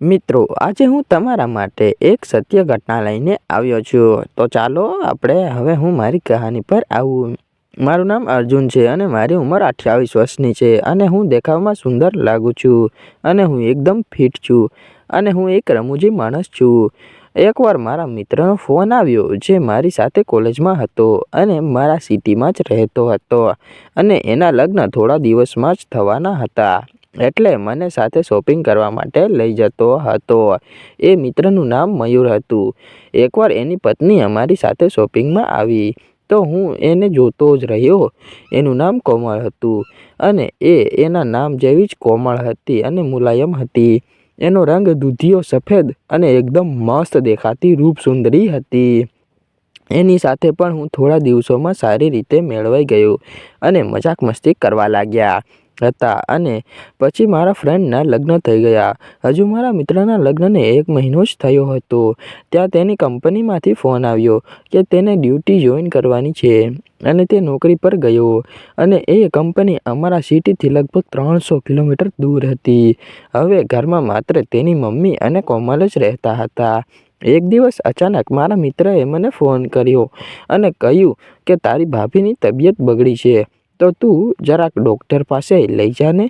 મિત્રો, આજે હું તમારા માટે એક સત્ય ઘટના લઈને આવ્યો છું. તો ચાલો આપણે હવે હું મારી કહાની પર આવું. મારું નામ અર્જુન છે અને મારી ઉંમર અઠ્યાવીસ વર્ષની છે અને હું દેખાવમાં સુંદર લાગું છું અને હું એકદમ ફિટ છું અને હું એક રમૂજી માણસ છું. એકવાર મારા મિત્રનો ફોન આવ્યો જે મારી સાથે કોલેજમાં હતો અને મારા સિટીમાં જ રહેતો હતો અને એના લગ્ન થોડા દિવસમાં જ થવાના હતા. એટલે મને સાથે શોપિંગ કરવા માટે લઈ જતો હતો. એ મિત્રનું નામ મયુર હતું. એકવાર એની પત્ની અમારી સાથે શોપિંગમાં આવી. તો હું એને જોતો જ રહ્યો. એનું નામ કોમળ હતું અને એ એના નામ જેવી જ કોમળ હતી અને મુલાયમ હતી. એનો રંગ દૂધિયો સફેદ અને એકદમ મસ્ત દેખાતી રૂપસુંદરી હતી. એની સાથે પણ હું થોડા દિવસોમાં સારી રીતે મેળવાઈ ગયો અને મજાક મસ્તી કરવા લાગ્યા. હતા અને પછી મારા ફ્રેન્ડના લગ્ન થઈ ગયા. હજુ મારા મિત્રના લગ્નને એક મહિનો જ થયો હતો. ત્યાં તેની કંપનીમાંથી ફોન આવ્યો કે તેને ડ્યુટી જોઈન કરવાની છે અને તે નોકરી પર ગયો અને એ કંપની અમારા સિટીથી લગભગ ત્રણસો કિલોમીટર દૂર હતી. હવે ઘરમાં માત્ર તેની મમ્મી અને કોમલ જ રહેતા હતા. એક દિવસ અચાનક મારા મિત્રએ મને ફોન કર્યો અને કહ્યું કે તારી ભાભીની તબિયત બગડી છે. તો તું જરાક ડૉક્ટર પાસે લઈ જાને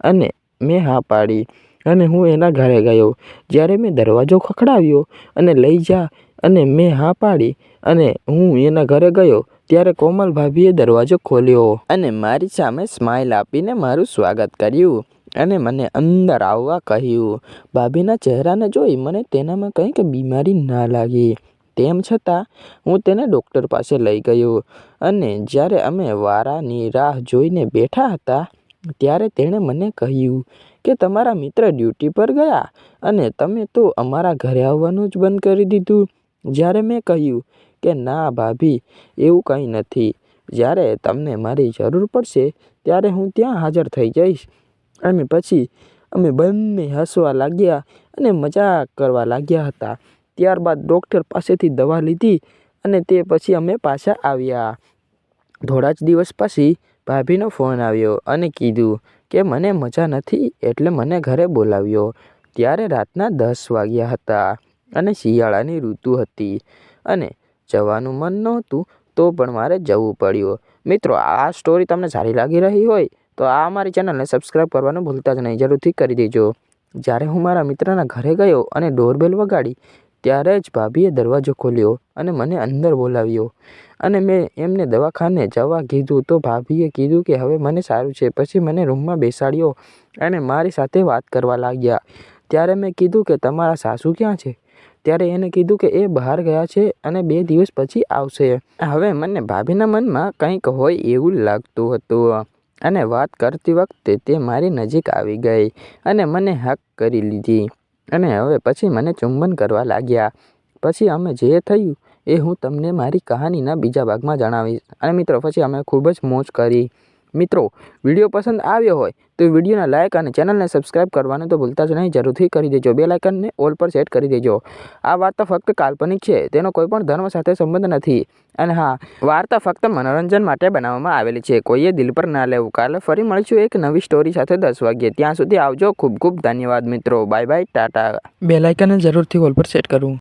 અને મેં હા પાડી અને હું એના ઘરે ગયો. જ્યારે મેં દરવાજો ખખડાવ્યો અને લઈ જા અને મેં હા પાડી અને હું એના ઘરે ગયો ત્યારે કોમલ ભાભીએ દરવાજો ખોલ્યો અને મારી સામે સ્માઇલ આપીને મારું સ્વાગત કર્યું અને મને અંદર આવવા કહ્યું, ભાભીના ચહેરાને જોઈ મને તેનામાં કંઈક બીમારી ના લાગી. તેમ છતાં હું તેને ડૉક્ટર પાસે લઈ ગયો અને જ્યારે અમે વારાની રાહ જોઈને બેઠા હતા, ત્યારે તેણે મને કહ્યું કે તમારા મિત્ર ડ્યુટી પર ગયા અને તમે તો અમારા ઘરે આવવાનું જ બંધ કરી દીધું. જ્યારે મેં કહ્યું કે ના ભાભી, એવું કંઈ નથી. જ્યારે તમને મારી જરૂર પડશે, ત્યારે હું ત્યાં હાજર થઈ જઈશ. અને પછી અમે બંને હસવા લાગ્યા અને મજાક કરવા લાગ્યા હતા. ત્યારબાદ ડૉક્ટર પાસેથી દવા લીધી અને તે પછી અમે પાછા આવ્યા. થોડા જ દિવસ પછી ભાભીનો ફોન આવ્યો અને કીધું કે મને મજા નથી એટલે મને ઘરે બોલાવ્યો. ત્યારે રાતના દસ વાગ્યા હતા અને શિયાળાની ઋતુ હતી અને જવાનું મન નહોતું તો પણ મારે જવું પડ્યું. મિત્રો, આ સ્ટોરી તમને સારી લાગી રહી હોય તો આ અમારી ચેનલને સબસ્ક્રાઈબ કરવાનું ભૂલતા જ નહીં. જરૂરથી કરી દેજો. જ્યારે હું મારા મિત્રના ઘરે ગયો અને ડોરબેલ વગાડી ત્યારે જ ભાભીએ દરવાજો ખોલ્યો અને મને અંદર બોલાવ્યો. અને મેં એમને દવાખાને જવા કીધું તો ભાભીએ કીધું કે હવે મને સારું છે. પછી મને રૂમમાં બેસાડ્યો અને મારી સાથે વાત કરવા લાગ્યા. ત્યારે મેં કીધું કે તમારા સાસુ ક્યાં છે? ત્યારે એને કીધું કે એ બહાર ગયા છે અને બે દિવસ પછી આવશે. હવે મને ભાભીના મનમાં કંઈક હોય એવું લાગતું હતું અને વાત કરતી વખતે તે મારી નજીક આવી ગઈ અને મને હક કરી લીધી. અને હવે પછી મને ચુંબન કરવા લાગ્યા. પછી અમે જે થયું એ હું તમને મારી કહાનીના બીજા ભાગમાં જણાવીશ. અને મિત્રો, પછી અમે ખૂબ જ મોજ કરી. મિત્રો, વીડિયો પસંદ આવ્યો હોય તો વિડીયોના લાઇક અને ચેનલને સબસ્ક્રાઇબ કરવાનું તો ભૂલતા જ નહીં. જરૂરથી કરી દેજો. બે લાઇકનને ઓલ પર સેટ કરી દેજો. આ વાર્તા ફક્ત કાલ્પનિક છે. તેનો કોઈ પણ ધર્મ સાથે સંબંધ નથી. અને હા, વાર્તા ફક્ત મનોરંજન માટે બનાવવામાં આવેલી છે. કોઈએ દિલ પર ના લેવું. કાલે ફરી મળીશું એક નવી સ્ટોરી સાથે દસ વાગ્યે. ત્યાં સુધી આવજો. ખૂબ ખૂબ ધન્યવાદ મિત્રો. બાય બાય ટાટા બે લાઇકનને જરૂરથી ઓલ પર સેટ કરવું